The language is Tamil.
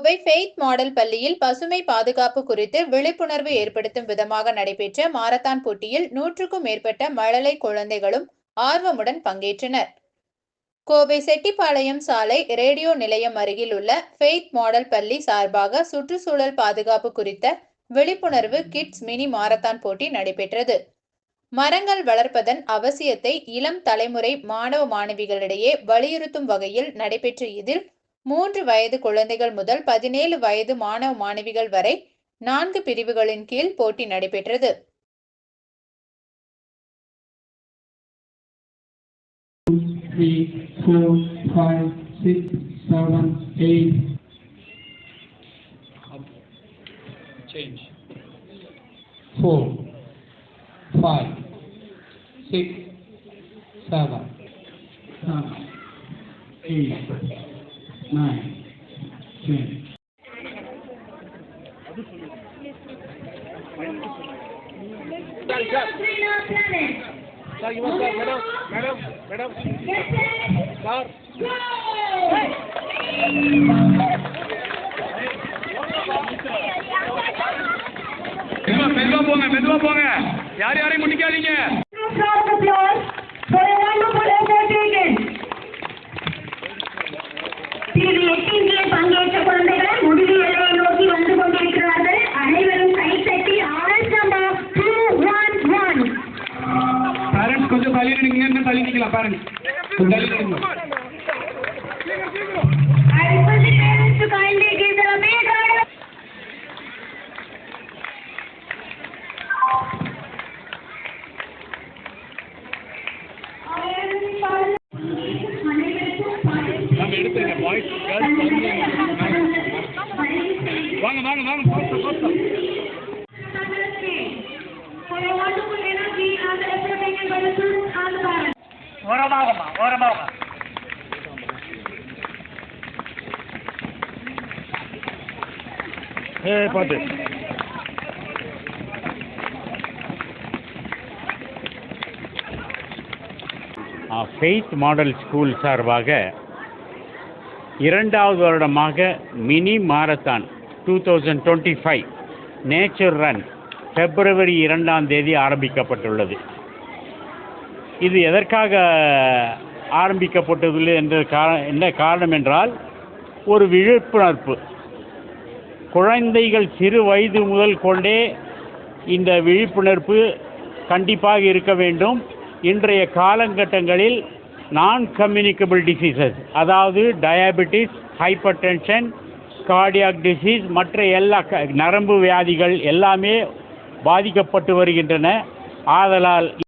கோவை ஃபெய்த் மாடல் பள்ளியில் பசுமை பாதுகாப்பு குறித்து விழிப்புணர்வு ஏற்படுத்தும் விதமாக நடைபெற்ற மாரத்தான் போட்டியில் நூற்றுக்கும் மேற்பட்ட மழலை குழந்தைகளும் ஆர்வமுடன் பங்கேற்றனர். கோவை செட்டிப்பாளையம் சாலை ரேடியோ நிலையம் அருகில் உள்ள ஃபெய்த் மாடல் பள்ளி சார்பாக சுற்றுச்சூழல் பாதுகாப்பு குறித்த விழிப்புணர்வு கிட்ஸ் மினி மாரத்தான் போட்டி நடைபெற்றது. மரங்கள் வளர்ப்பதன் அவசியத்தை இளம் தலைமுறை மாணவ மாணவிகளிடையே வலியுறுத்தும் வகையில் நடைபெற்ற இதில் மூன்று வயது குழந்தைகள் முதல் பதினேழு வயது மாணவ மாணவிகள் வரை நான்கு பிரிவுகளின் கீழ் போட்டி நடைபெற்றது Change. Four. Nine, ten. Sir, you must start. Madam, madam, madam. Sir. மெதுவா மெதுவா போங்க மெதுவா போங்க யார் யாரையும் முடிக்காதீங்க பாய்ஸ் கேர்ள்ஸ் வாங்க வாங்க வாங்க பாஸ்தா பாஸ்தா For a ஓரமாகமா ஓரமாக ஏ ஃபெய்த் மாடல் ஸ்கூல் சார்பாக இரண்டாவது வருடமாக mini marathon two thousand twenty five nature run பிப்ரவரி இரண்டாம் தேதி ஆரம்பிக்கப்பட்டுள்ளது. இது எதற்காக ஆரம்பிக்கப்பட்டதில்லை என்ற கா என்ன காரணம் என்றால் ஒரு விழிப்புணர்வு. குழந்தைகள் சிறு வயது முதல் கொண்டே இந்த விழிப்புணர்வு கண்டிப்பாக இருக்க வேண்டும். இன்றைய காலகட்டங்களில் நான் கம்யூனிகபிள் டிசீசஸ் அதாவது diabetes hypertension cardiac disease மற்ற எல்லா க- நரம்பு வியாதிகள் எல்லாமே பாதிக்கப்பட்டு வருகின்றன. ஆதலால்